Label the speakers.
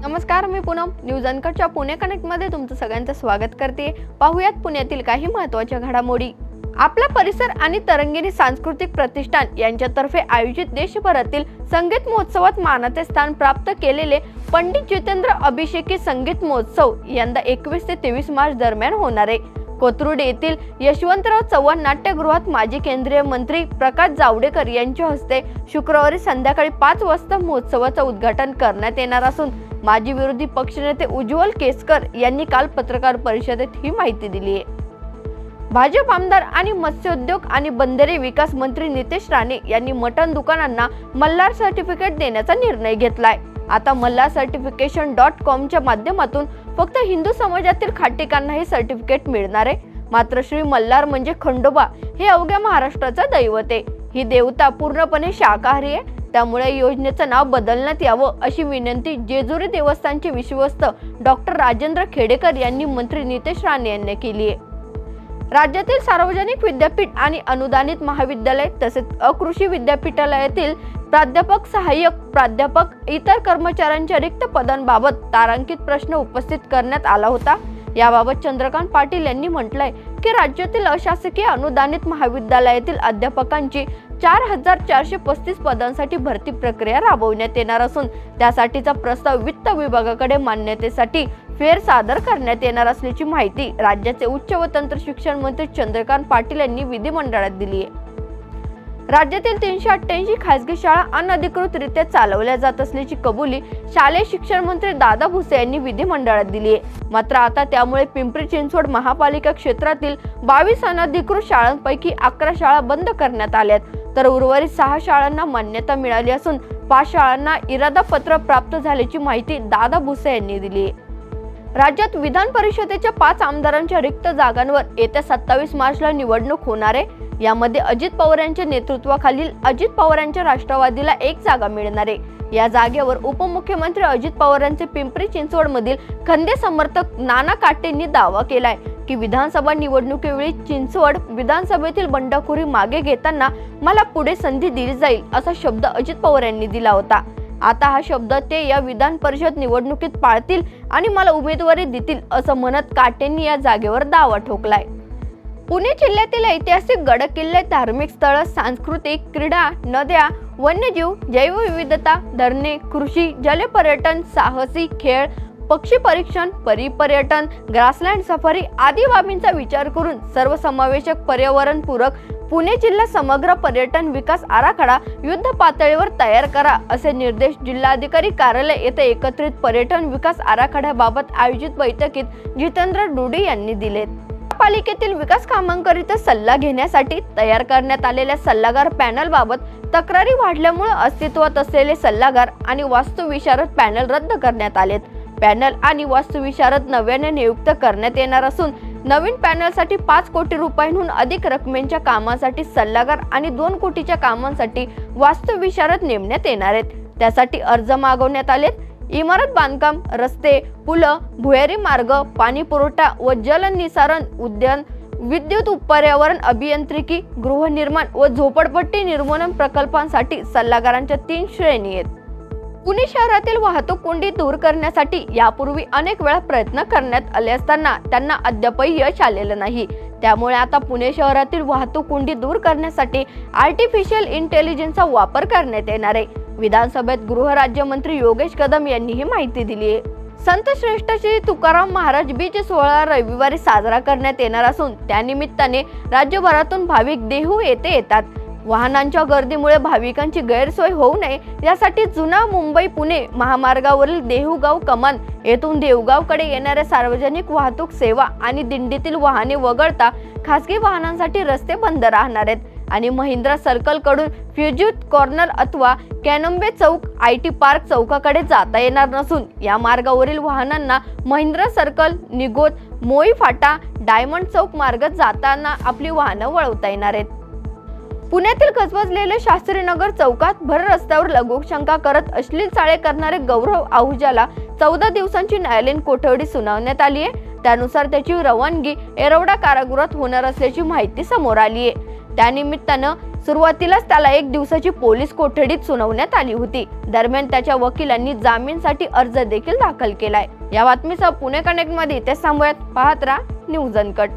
Speaker 1: नमस्कार मी पूनम. न्यूज अनकटच्या पुणे कनेक्टमध्ये तुमचं सगळ्यांचं स्वागत करते. पाहुयात पुण्यातील काही महत्त्वाच्या घडामोडी. आपला परिसर आणि तरंगिणी सांस्कृतिक प्रतिष्ठान यांच्यातर्फे आयोजित देशभरातील संगीत महोत्सवात मानाचे स्थान प्राप्त केलेले पंडित जितेंद्र अभिषेकी संगीत महोत्सव यंदा एकवीस ते तेवीस मार्च दरम्यान होणार आहे. कोथरूड येथील यशवंतराव चव्हाण नाट्यगृहात माजी केंद्रीय मंत्री प्रकाश जावडेकर यांच्या हस्ते शुक्रवारी संध्याकाळी पाच वाजता महोत्सवाचं उद्घाटन करण्यात येणार असून माजी विरोधी पक्षनेते उज्ज्वल केसकर यांनी काल पत्रकार परिषदेत ही माहिती दिली आहे. भाजप आमदार आणि मत्स्योद्योग आणि बंदरे विकास मंत्री नितेश राणे यांनी मटण दुकानांना मल्हार सर्टिफिकेट देण्याचा निर्णय घेतलाय. आता मल्हार सर्टिफिकेशन डॉट कॉमच्या माध्यमातून फक्त हिंदू समाजातील खाटेकांना हे सर्टिफिकेट मिळणार आहे. मात्र श्री मल्हार म्हणजे खंडोबा हे अवघ्या महाराष्ट्राचं दैवत आहे. ही देवता पूर्णपणे शाकाहारी आहे. त्यामुळे योजनेचं नाव बदलण्यात यावं अशी विनंती जेजुरी देवस्थानचे विश्वस्त डॉक्टर राजेंद्र खेडेकर यांनी मंत्री नितेश राणे यांनी केली आहे. राज्यातील सार्वजनिक विद्यापीठ आणि अनुदानित महाविद्यालय तसेच अकृषी विद्यापीठालयातील प्राध्यापक सहाय्यक प्राध्यापक इतर कर्मचाऱ्यांच्या रिक्त पदांबाबत तारांकित प्रश्न उपस्थित करण्यात आला होता. याबाबत चंद्रकांत पाटील यांनी म्हटलंय की राज्यातील अशासकीय अनुदानित महाविद्यालयातील अध्यापकांची चार हजार चारशे पस्तीस पदांसाठी भरती प्रक्रिया राबवण्यात येणार असून त्यासाठीचा प्रस्ताव वित्त विभागाकडे मान्यतेसाठी फेर सादर करण्यात येणार असल्याची माहिती राज्याचे उच्च व तंत्र शिक्षण मंत्री चंद्रकांत पाटील यांनी विधिमंडळात दिली आहे. राज्यातील तीनशे अठ्ठ्याऐंशी खासगी शाळा अनधिकृतरित्या चालवल्या जात असल्याची कबुली शालेय शिक्षण मंत्री दादा भुसे यांनी विधिमंडळात दिली आहे. मात्र आता त्यामुळे पिंपरी चिंचवड महापालिका क्षेत्रातील बावीस अनधिकृत शाळांपैकी अकरा शाळा बंद करण्यात आल्यात. तर उर्वरित सहा शाळांना मान्यता मिळाली असून पाच शाळांना इरादा पत्र प्राप्त झाल्याची माहिती दादा भुसे यांनी दिली राज्यात विधान परिषदेच्या पाच आमदारांच्या रिक्त जागांवर येत्या सत्तावीस मार्चला निवडणूक होणार आहे. यामध्ये अजित पवार यांच्या नेतृत्वाखालील अजित पवारांच्या राष्ट्रवादीला एक जागा मिळणार आहे. या जागेवर उपमुख्यमंत्री अजित पवारांचे पिंपरी चिंचवड मधील खंदे समर्थक नाना काटेंनी दावा केलाय की विधानसभा निवडणुकीवेळी चिंचवड विधानसभेतील बंडखोरी मागे घेताना मला पुढे संधी दिली जाईल असा शब्द अजित पवार यांनी दिला होता. आता हा शब्द ते या विधान परिषद निवडणुकीत पाळतील आणि मला उमेदवारी देतील असं म्हणत काटेंनी या जागेवर दावा ठोकलाय. पुणे जिल्ह्यातील ऐतिहासिक गड किल्ले धार्मिक स्थळ सांस्कृतिक क्रीडा नद्या वन्यजीव जैवविविधता धरणे कृषी जलपर्यटन साहसी खेळ पक्षी परीक्षण परिपर्यटन ग्रासलँड सफारी आदी बाबींचा विचार करून सर्वसमावेशक पर्यावरणपूरक पुणे जिल्हा समग्र पर्यटन विकास आराखडा युद्ध पातळीवर तयार करा असे निर्देश जिल्हाधिकारी कार्यालय येथे एकत्रित पर्यटन विकास आराखड्याबाबत आयोजित बैठकीत जितेंद्र डुडी यांनी दिलेत. पालिकेतील विकास कामांकरिता सल्ला घेण्यासाठी तयार करण्यात आलेल्या सल्लागार पॅनल बाबत तक्रारी वाढल्यामुळे अस्तित्वात असलेले सल्लागार आणि वास्तुविशारद पॅनल रद्द करण्यात आलेत. पॅनल आणि वास्तुविशारद नव्याने नियुक्त करण्यात येणार असून नवीन पॅनलसाठी पाच कोटी रुपयांहून अधिक रकमेच्या कामासाठी सल्लागार आणि दोन कोटीच्या कामांसाठी वास्तुविशारद नेमण्यात येणार आहेत. त्यासाठी अर्ज मागवण्यात आलेत. इमारत बांधकाम रस्ते पुलं भुयारी मार्ग पाणी पुरवठा व जलनिसारण उद्यान विद्युत पर्यावरण अभियांत्रिकी गृहनिर्माण व झोपडपट्टी निर्मूलन प्रकल्पांसाठी सल्लागारांच्या तीन श्रेणी आहेत. पुणे शहरातील वाहतूक कोंडी दूर करण्यासाठी यापूर्वी अनेक वेळा प्रयत्न करण्यात आले असताना त्यांना अद्यापही यश आलेलं नाही. त्यामुळे आता पुणे शहरातील वाहतूक कोंडी दूर करण्यासाठी आर्टिफिशियल इंटेलिजन्सचा वापर करण्यात येणार आहे. विधानसभेत गृहराज्यमंत्री योगेश कदम यांनी ही माहिती दिली आहे. संत श्रेष्ठ श्री तुकाराम महाराज बीज सोहळा रविवारी साजरा करण्यात येणार असून त्यानिमित्ताने राज्यभरातून भाविक देहू येथे येतात. वाहनांच्या गर्दीमुळे भाविकांची गैरसोय होऊ नये यासाठी जुना मुंबई पुणे महामार्गावरील देहूगाव कमान येथून देवगावकडे येणाऱ्या सार्वजनिक वाहतूक सेवा आणि दिंडीतील वाहने वगळता खासगी वाहनांसाठी रस्ते बंद राहणार आहेत. आणि महिंद्रा सर्कलकडून कडून कॉर्नर अथवा कॅनंबे चौक आय टी पार्क चौकाकडे जाता येणार नसून या मार्गावरील वाहनांना महिंद्रा सर्कल निगोद मोई फाटा डायमंड चौक मार्ग जाताना आपली वाहनं वळवता येणार आहेत. पुण्यातील गजबजलेले शास्त्रीनगर चौकात भर रस्त्यावर लघुशंका करत अश्लील चाळे करणारे गौरव आहुजाला चौदा दिवसांची न्यायालयीन कोठडी सुनावण्यात आली आहे त्यानुसार त्याची रवानगी एरवडा कारागृहात होणार असल्याची माहिती समोर आली आहे त्यानिमित्तानं सुरुवातीलाच त्याला एक दिवसाची पोलीस कोठडीत सुनावण्यात आली होती. दरम्यान त्याच्या वकिलांनी जामीनसाठी अर्ज देखील दाखल केलाय. या बातमीसह पुणे कनेक्टमध्ये ते थांबूयात. पाहत राहा न्यूज अनकट.